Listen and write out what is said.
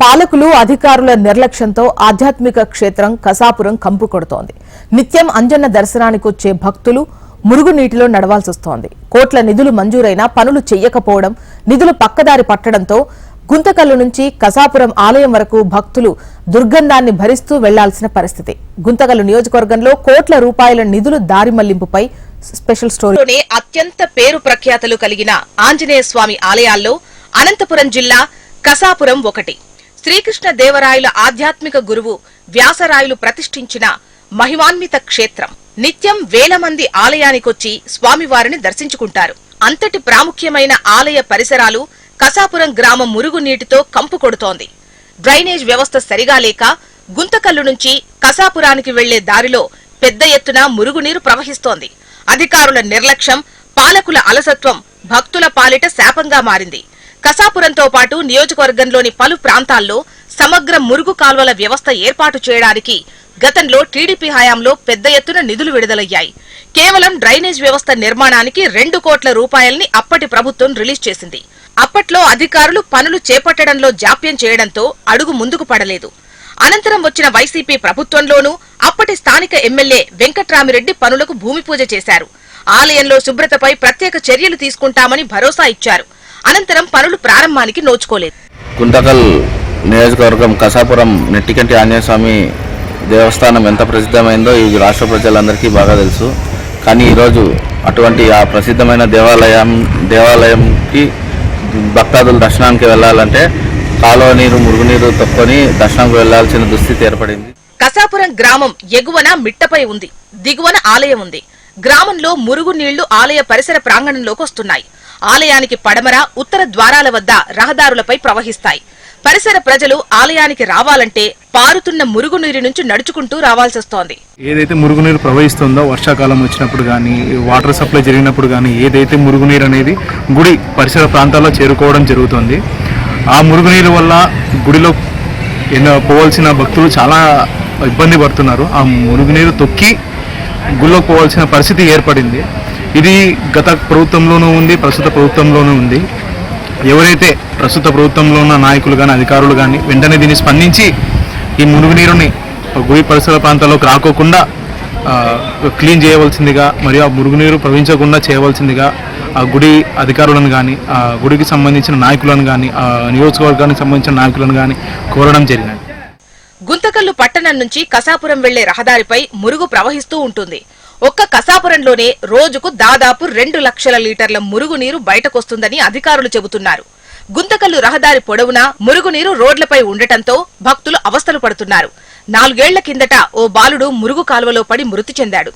పాలకులు అధికారుల నిర్లక్ష్యంతో ఆధ్యాత్మిక క్షేత్రం కసాపురం కంపు కొడుతోంది. నిత్యం అంజన్న దర్శనానికి వచ్చే భక్తులు మురుగునీటిలో నడవాల్సొస్తోంది కోట్ల నిధులు మంజూరైనా పనులు చెయ్యకపోవడం నిధులు పక్కదారి పట్టడంతో గుంతకల్లు నుంచి కసాపురం ఆలయం వరకు భక్తులు దుర్గంధాన్ని భరిస్తూ వెళ్ళాల్సిన పరిస్థితి. గుంతకల్లు నియోజకవర్గంలో కోట్ల రూపాయల నిధులు దారి మళ్ళింపుపై స్పెషల్ స్టోరీలోనే అత్యంత పేరు ప్రఖ్యాతలు కలిగిన ఆంజనేయ స్వామి ఆలయాల్లో అనంతపురం జిల్లా కసాపురం ఒకటి. శ్రీకృష్ణ దేవరాయల ఆధ్యాత్మిక గురువు వ్యాసరాయలు ప్రతిష్ఠించిన మహిమాన్విత క్షేత్రం. నిత్యం వేల మంది ఆలయానికొచ్చి స్వామివారిని దర్శించుకుంటారు. అంతటి ప్రాముఖ్యమైన ఆలయ పరిసరాలు కసాపురం గ్రామం మురుగునీటితో కంపు కొడుతోంది. డ్రైనేజ్ వ్యవస్థ సరిగా లేక గుంతకల్లు నుంచి కసాపురానికి వెళ్ళే దారిలో పెద్ద ఎత్తున మురుగునీరు ప్రవహిస్తోంది. అధికారుల నిర్లక్ష్యం పాలకుల అలసత్వం భక్తుల పాలిట శాపంగా మారింది. కసాపురంతో పాటు నియోజకవర్గంలోని పలు ప్రాంతాల్లో సమగ్ర మురుగు కాల్వల వ్యవస్థ ఏర్పాటు చేయడానికి గతంలో టీడీపీ హయాంలో పెద్ద ఎత్తున నిధులు విడుదలయ్యాయి. కేవలం డ్రైనేజ్ వ్యవస్థ నిర్మాణానికి రెండు కోట్ల రూపాయల్ని అప్పటి ప్రభుత్వం రిలీజ్ చేసింది. అప్పట్లో అధికారులు పనులు చేపట్టడంలో జాప్యం చేయడంతో అడుగు ముందుకు పడలేదు. అనంతరం వచ్చిన వైసీపీ ప్రభుత్వంలోనూ అప్పటి స్థానిక ఎమ్మెల్యే వెంకట్రామిరెడ్డి పనులకు భూమి పూజ చేశారు. ఆలయంలో శుభ్రతపై ప్రత్యేక చర్యలు తీసుకుంటామని భరోసా ఇచ్చారు. అనంతరం పనులు ప్రారంభానికి నోచుకోలేదు. గుంతకల్ నియోజకవర్గం కసాపురం నెట్టికంటి ఆంజనేయ స్వామి దేవస్థానం ఎంత ప్రసిద్ధమైందో ఈ రాష్ట్ర ప్రజలందరికీ బాగా తెలుసు. కానీ ఈరోజు అటువంటి ఆ ప్రసిద్ధమైన దేవాలయం దేవాలయంకి భక్తాదులు దర్శనానికి వెళ్ళాలంటే కాలువ నీరు మురుగునీరు తప్పుకొని దర్శనంకి వెళ్ళాల్సిన దుస్థితి ఏర్పడింది. కసాపురం గ్రామం ఎగువన మిట్టపై ఉంది దిగువన ఆలయం ఉంది. గ్రామంలో మురుగు నీళ్ళు ఆలయ పరిసర ప్రాంగణంలోకి వస్తున్నాయి. ఆలయానికి పడమర ఉత్తర ద్వారాల వద్ద రహదారులపై ప్రవహిస్తాయి. పరిసర ప్రజలు ఆలయానికి రావాలంటే పారుతున్న మురుగునీరు నుంచి నడుచుకుంటూ రావాల్సొస్తోంది ఏదైతే మురుగునీరు ప్రవహిస్తుందో వర్షాకాలం వచ్చినప్పుడు కానీ వాటర్ సప్లై జరిగినప్పుడు కానీ ఏదైతే మురుగునీరు అనేది గుడి పరిసర ప్రాంతాల్లో చేరుకోవడం జరుగుతుంది ఆ మురుగునీరు వల్ల గుడిలో ఎన్నో పోవాల్సిన భక్తులు చాలా ఇబ్బంది పడుతున్నారు. ఆ మురుగునీరు తొక్కి గుళ్ళోకి పోవాల్సిన పరిస్థితి ఏర్పడింది. ఇది గత ప్రభుత్వంలోనూ ఉంది ప్రస్తుత ప్రభుత్వంలోనూ ఉంది. ఎవరైతే ప్రస్తుత ప్రభుత్వంలో ఉన్న నాయకులు కానీ అధికారులు కానీ వెంటనే దీన్ని స్పందించి ఈ మురుగునీరుని గుడి పరిసర ప్రాంతాల్లోకి రాకోకుండా క్లీన్ చేయవలసిందిగా మరియు ఆ మురుగునీరు ప్రవహించకుండా చేయవలసిందిగా ఆ గుడి అధికారులను కానీ ఆ గుడికి సంబంధించిన నాయకులను కానీ ఆ నియోజకవర్గానికి సంబంధించిన నాయకులను కానీ కోరడం జరిగింది. గుంతకల్లు పట్టణం నుంచి కసాపురం వెళ్ళే రహదారిపై మురుగు ప్రవహిస్తూ ఉంటుంది. ఒక్క కసాపురంలోనే రోజుకు దాదాపు రెండు లక్షల లీటర్ల మురుగునీరు బయటకొస్తుందని అధికారులు చెబుతున్నారు. గుంతకల్లు రహదారి పొడవునా మురుగునీరు రోడ్లపై ఉండటంతో భక్తులు అవస్థలు పడుతున్నారు. నాలుగేళ్ళ కిందట ఓ బాలుడు మురుగు కాలువలో పడి మృతి చెందాడు.